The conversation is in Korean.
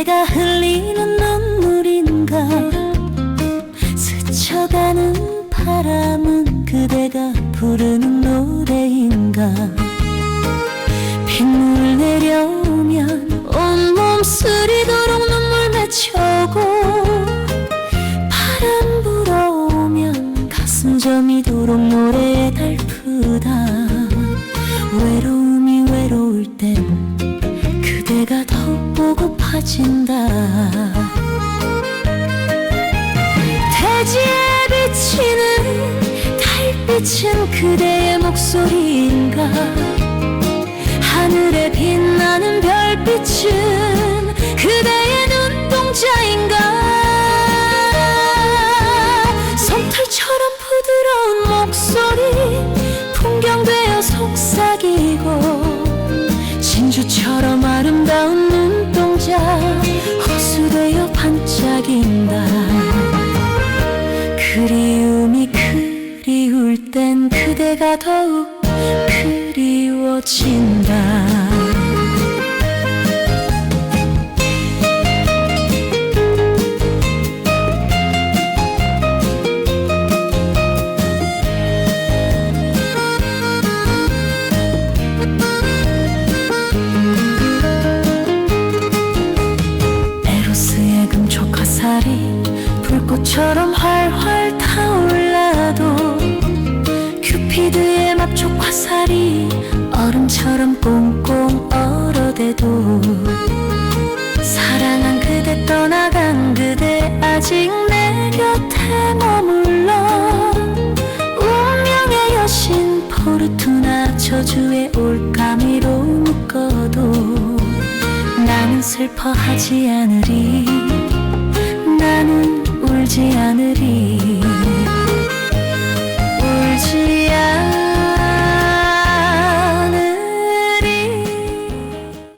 내가 흘리는 눈물인가? 스쳐가는 바람은 그대가 부르는 노래인가? 보고파진다. 대지에 비치는 달빛은 그대의 목소리인가? 하늘에 빛나는 별빛은 그대의 눈동자인가? 솜털처럼 부드러운 목소리 풍경되어 속삭이고 진주처럼 아름다운 눈동자 호수되어 반짝인다. 그리움이 그리울 땐 그대가 더욱 그리워진다 꽃처럼 활활 타올라도 큐피드의 맙촉 화살이 얼음처럼 꽁꽁 얼어대도 사랑한 그대 떠나간 그대 아직 내 곁에 머물러 운명의 여신 포르투나 저주의 올가미로 묶어도 나는 슬퍼하지 않으리. 나는 울지 않으리